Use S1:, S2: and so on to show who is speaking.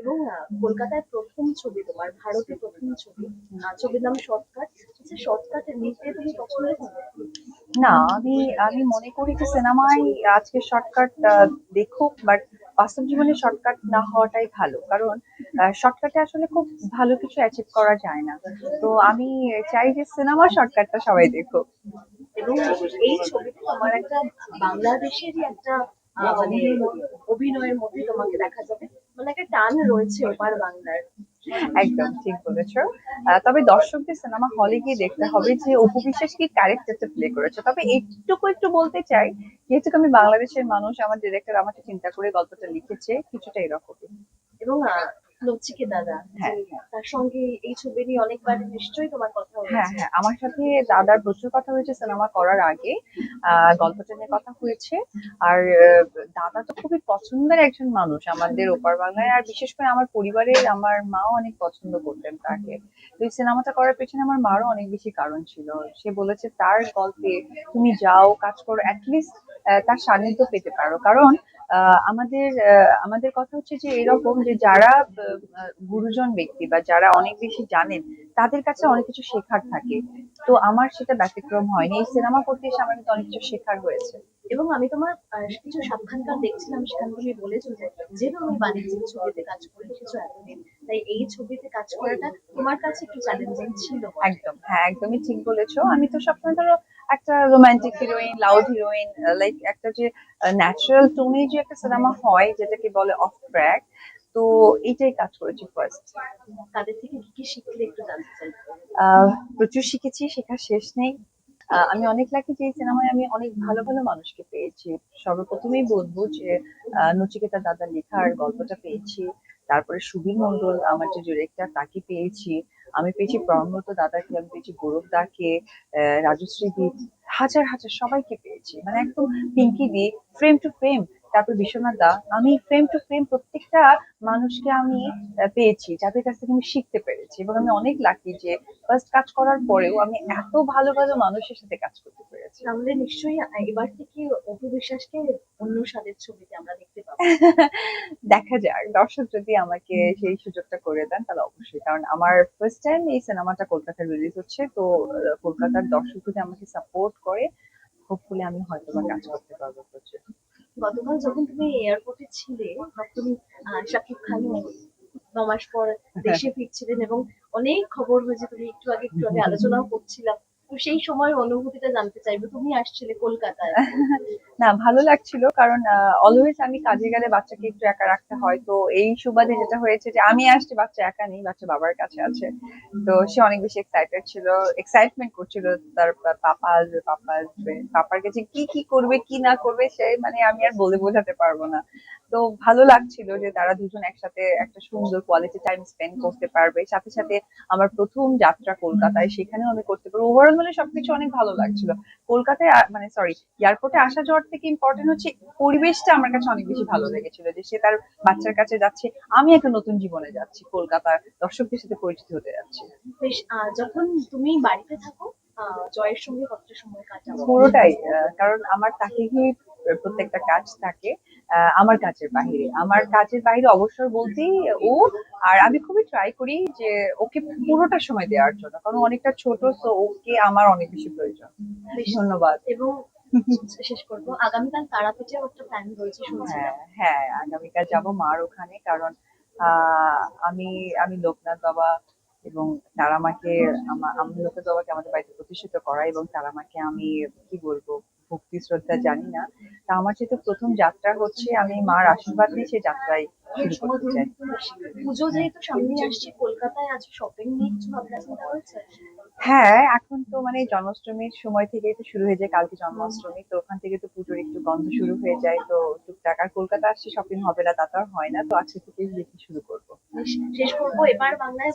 S1: এবং কলকাতায় প্রথম ছবি তোমার ভারতে প্রথম ছবি ছবির নাম শর্টকাট আচ্ছা শর্টকাটের নিতে তুমি পছন্দ
S2: না আমি আমি মনে করি যে সিনেমায় আজকে শর্টকাট দেখুক বাট বাস্তব জীবনে শর্টকাট না হওয়াটাই ভালো। কারণ শর্টকাটে আসলে খুব ভালো কিছু অ্যাচিভ করা যায় না। তো আমি চাই যে সিনেমা শর্টকাটটা সবাই দেখুক।
S1: এবং এই ছবিতে তোমার একটা বাংলাদেশেরই একটা মানে অভিনয়ের মধ্যে তোমাকে দেখা যাবে। মানে একটা টান রয়েছে ওপার বাংলার।
S2: একদম ঠিক বলেছ। তবে দর্শকদের সিনেমা হলে গিয়ে দেখতে হবে যে অপু বিশ্বাস কি ক্যারেক্টারটা প্লে করেছে। তবে একটুকু একটু বলতে চাই যেহেতু আমি বাংলাদেশের মানুষ আমার ডিরেক্টর আমাকে চিন্তা করে গল্পটা লিখেছে কিছুটা এরকমই।
S1: এবং দাদা।
S2: হ্যাঁ,
S1: তার সঙ্গে এই ছবি নিয়ে অনেকবার নিশ্চয়ই তোমার কথা
S2: হ্যাঁ
S1: হয়েছে।
S2: হ্যাঁ আমার সাথে দাদার প্রচুর কথা হয়েছে সিনেমা করার আগে। গল্পটা নিয়ে কথা হয়েছে। আর দাদা তো খুবই পছন্দের একজন মানুষ আমাদের ওপার বাংলায় আর বিশেষ করে আমার পরিবারের আমার মাও অনেক পছন্দ করতেন তাকে। তো এই সিনেমাটা করার পেছনে আমার মারও অনেক বেশি কারণ ছিল। সে বলেছে তার গল্পে তুমি যাও কাজ করো অ্যাটলিস্ট তার সান্নিধ্য পেতে পারো। কারণ আমাদের আমাদের কথা হচ্ছে যে এরকম যে যারা গুরুজন ব্যক্তি বা যারা অনেক বেশি জানেন তাদের কাছে অনেক কিছু শেখার থাকে। তো আমার সেটা ব্যতিক্রম হয়নি। এই সিনেমা করতে এসে আমার কিন্তু অনেক কিছু শেখার হয়েছে।
S1: এবং আমি তোমার কিছু সাক্ষাৎকার দেখছিলাম সেখানে তুমি বলেছ যে যেহেতু আমি বাণিজ্যিক ছবিতে কাজ করে এসেছ এতদিন তাই এই ছবিতে কাজ করাটা তোমার কাছে একটু চ্যালেঞ্জিং ছিল
S2: একদম হ্যাঁ একদমই ঠিক বলেছ। আমি তো সবসময় ধরো একটা romantic heroine loud heroine like একটা যে ন্যাচারাল টোনে যে একটা সিনেমা হয় যেটাকে বলে অফ ট্র্যাক তো এইটাই কাজ করেছি ফার্স্ট
S1: তাদের থেকে কি কি শিখলে একটু জানতে চাই?
S2: প্রচুর শিখেছি শেখার শেষ নেই। আমি অনেক লাকি যে এই সিনেমায় আমি অনেক ভালো ভালো মানুষকে পেয়েছি। সর্বপ্রথমেই বলব যে নচিকেতা দাদা লেখার গল্পটা পেয়েছি। তারপরে সুবীর মন্ডল আমার যে ডিরেক্টর তাকে পেয়েছি। আমি পেয়েছি প্রণব্রত দাদাকে আমি পেয়েছি গৌরব দাকে আহ, রাজশ্রী দি হাজার হাজার সবাইকে পেয়েছি। মানে একদম Pinki di frame to frame তারপর বিশ্বনাথ দা আমি ফ্রেম টু ফ্রেম প্রত্যেকটা মানুষকে আমি পেয়েছি যাদের কাছ থেকে আমি শিখতে পেরেছি। এবং আমি অনেক লাকি যে ফার্স্ট কাজ করার পরেও আমি এত ভালো ভালো মানুষের সাথে কাজ করতে পেরেছি।
S1: তাহলে নিশ্চয়ই এবার থেকে অপু বিশ্বাসকে অন্য স্বাদের ছবিতে আমরা দেখতে পাবো।
S2: দেখা যাক দর্শক যদি আমাকে সেই সুযোগটা করে দেন তাহলে অবশ্যই। কারণ আমার ফার্স্ট টাইম এই সিনেমাটা কলকাতায় রিলিজ হচ্ছে তো কলকাতার দর্শক যদি আমাকে সাপোর্ট করে হোপফুলি আমি হয়তো বা কাজ করতে পারব প্রচুর।
S1: গতকাল যখন তুমি এয়ারপোর্টে ছিলে তুমি শাকিব খান ন মাস পর দেশে ফিরছিলেন এবং অনেক খবর হয়েছে তুমি একটু আগে একটু আগে আলোচনাও করছিলাম সেই সময়ের অনুভূতিটা জানতে চাইব। তুমি আসছিলে কলকাতায়।
S2: না, ভালো লাগছিল কারণ অলওয়েজ আমি কাজে গেলে বাচ্চাকে একটু একা রাখতে হয়। তো এই সুবাদে যেটা হয়েছে যে আমি আসছি, বাচ্চা একা নেই, বাচ্চা বাবার কাছে আছে। তো সে অনেক বেশি এক্সাইটেড ছিল এক্সাইটমেন্ট করছিল তার পাপা আসবে পাপা আসবে পাপার কাছে কি কি করবে, কি না করবে সে মানে আমি আর বলে বোঝাতে পারব না। তো ভালো লাগছিল যে তারা দুজন একসাথে একটা সুন্দর কোয়ালিটি টাইম স্পেন্ড করতে পারবে। সাথে সাথে আমার প্রথম যাত্রা কলকাতায়, সেখানেও আমি করতে পারব। ওভারঅল মানে সবকিছু অনেক ভালো লাগছিল। কলকাতায় মানে সরি এয়ারপোর্টে আসা যাওয়ার থেকে ইম্পর্টেন্ট হচ্ছে পরিবেশটা আমার কাছে অনেক বেশি ভালো লেগেছিল যে সে তার বাচ্চার কাছে যাচ্ছে আমি একটা নতুন জীবনে যাচ্ছি কলকাতার দর্শকদের সাথে পরিচিত হতে যাচ্ছি।
S1: বেশ যখন তুমি বাড়িতে থাকো জয়ের সঙ্গে কতটা সময় কাটাও?
S2: পুরোটাই কারণ আমার তাকে ঘিরে প্রত্যেকটা কাজ থাকে আমার কাজের বাইরে আমার কাজের বাইরে অবসর বলতেই ও আর আমি খুবই ট্রাই করি যে ওকে পুরোটা সময় দেওয়ার জন্য কারণ অনেকটা ছোট তো ওকে আমার অনেক বেশি প্রয়োজন। ধন্যবাদ।
S1: এবং শেষ করব। আগামীকাল তারাপীঠেও একটা প্ল্যান রয়েছে
S2: হ্যাঁ হ্যাঁ আগামীকাল যাব মার ওখানে কারণ আহ, আমি আমি লোকনাথ বাবা এবং তারা মাকে আমা- আমি লোকনাথ বাবাকে আমাদের বাড়িতে প্রতিষ্ঠিত করা এবং তারা মাকে আমি কি বলব ভক্তি শ্রদ্ধা জানি না তা আমার যেহেতু প্রথম যাত্রা হচ্ছে আমি মার আশীর্বাদ নিয়ে সেই যাত্রায় শুরু করতে চাই।
S1: পুজো যেহেতু সামনে আসছে কলকাতায় আজ শপিং নিয়ে কিছু ভাবনা চিন্তা হয়েছে?
S2: হ্যাঁ এখন তো মানে জন্মাষ্টমীর সময় থেকে তো শুরু হয়ে যায় কালকে জন্মাষ্টমী তো ওখান থেকে তো পুজোর একটু গন্ধ শুরু হয়ে যায় তো টুকটাক। আর কলকাতা আসছে শপিং হবে না তা তো আর হয় না তো আজকে থেকে দেখি শুরু করব।
S1: শেষ করব এবার বাংলায়